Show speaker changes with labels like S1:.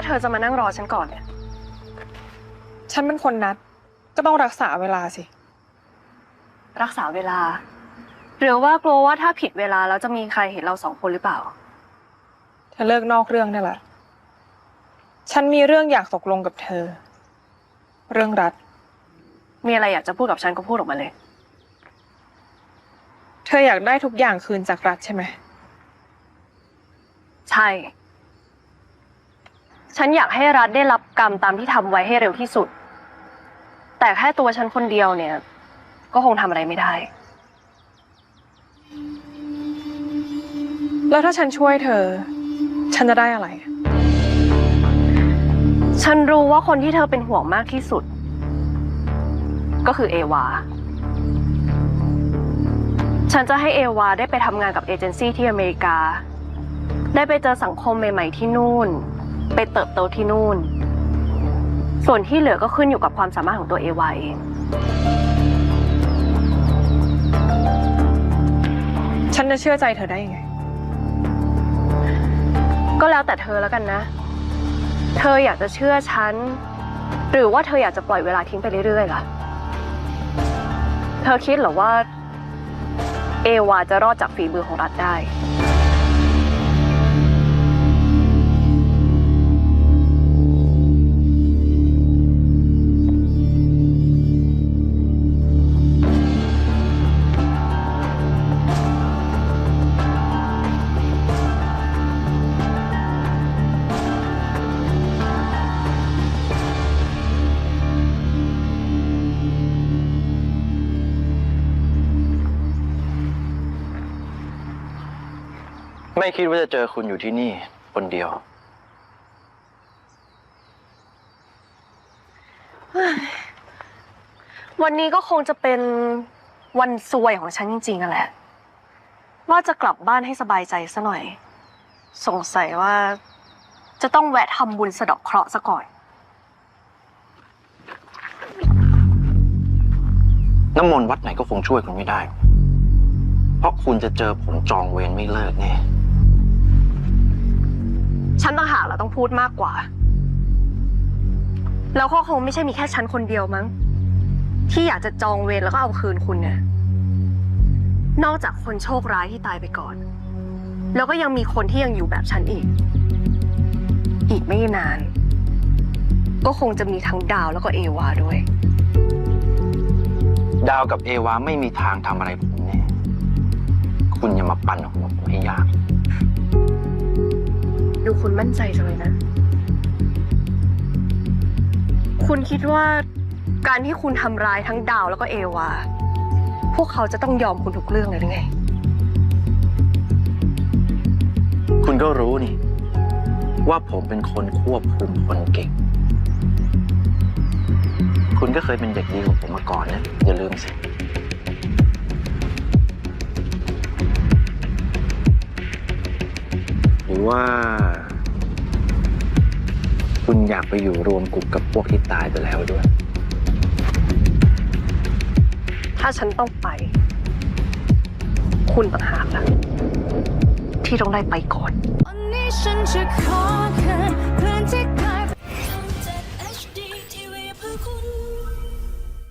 S1: ว่าเธอจะมานั่งรอฉันก่อนเนี่ย
S2: ฉันเป็นคนนัด ก็ต้องรักษาเวลาสิ
S1: รักษาเวลา หรือว่ากลัวว่าถ้าผิดเวลาแล้วจะมีใครเห็นเราสองคนหรือเปล่า
S2: เธอเลิกนอกเรื่องได้ละ ฉันมีเรื่องอยากตกลงกับเธอ เรื่องรัฐ
S1: มีอะไรอยากจะพูดกับฉันก็พูดออกมาเลย
S2: เธออยากได้ทุกอย่างคืนจากรัฐใช่ไหม
S1: ใช่ ฉันอยากให้รัฐได้รับกรรมตามที่ทำไว้ให้เร็วที่สุด แต่แค่ตัวฉันคนเดียวเนี่ย ก็คงทำอะไรไม่ได้
S2: แล้วถ้าฉันช่วยเธอ ฉันจะได้อะไร
S1: ฉันรู้ว่าคนที่เธอเป็นห่วงมากที่สุด ก็คือเอวา ฉันจะให้เอวาได้ไปทำงานกับเอเจนซี่ที่อเมริกา ได้ไปเจอสังคมใหม่ ๆ ที่นู่น ไปเติบโตที่นู่น ส่วนที่เหลือก็ขึ้นอยู่กับความสามารถของตัวเอวาเอง
S2: ฉันจะเชื่อใจเธอได้ยังไง
S1: ก็แล้วแต่เธอแล้วกันนะ เธออยากจะเชื่อฉัน หรือว่าเธออยากจะปล่อยเวลาทิ้งไปเรื่อยๆล่ะ เธอคิดเหรอว่า เอวาจะรอดจากฝีมือของรัฐได้
S3: ไม่คิดว่าจะเจอคุณอยู่ที่นี่คนเดียว
S1: วันนี้ก็คงจะเป็นวันซวยของฉันจริงๆอะแหละ ว่าจะกลับบ้านให้สบายใจซะหน่อย สงสัยว่าจะต้องแวะทำบุญสะเดาะเคราะห์ซะก่อน
S3: น้ำมนต์วัดไหนก็คงช่วยคุณไม่ได้ เพราะคุณจะเจอผมจองเวรไม่เลิกแน่
S1: ฉันต่างหากเราต้องพูดมากกว่า แล้วก็คงไม่ใช่มีแค่ฉันคนเดียวมั้ง ที่อยากจะจองเวรแล้วก็เอาคืนคุณเนี่ยนอกจากคนโชคร้ายที่ตายไปก่อน แล้วก็ยังมีคนที่ยังอยู่แบบฉันอีก อีกไม่นาน ก็คงจะมีทั้งดาวแล้วก็เอวาด้วย
S3: ดาวกับเอวาไม่มีทางทำอะไรผมแน่ คุณอย่ามาปั่นหัวผมให้ยาก
S1: คุณมั่นใจจังเลยนะ คุณคิดว่าการที่คุณทำร้ายทั้งดาวแล้วก็เอวา พวกเขาจะต้องยอมคุณทุกเรื่องเลยหรือไง
S3: คุณก็รู้นี่ ว่าผมเป็นคนควบคุมคนเก่ง คุณก็เคยเป็นเด็กดีของผมมาก่อนนะ อย่าลืมสิ คุณอยากไปอยู่รวมกลุ่มกับพวกที่ตายไปแล้วด้วย
S1: ถ้าฉันต้องไป คุณต่างหากล่ะที่ต้องได้ไปก่อน
S4: วันนี้ฉันจะขอ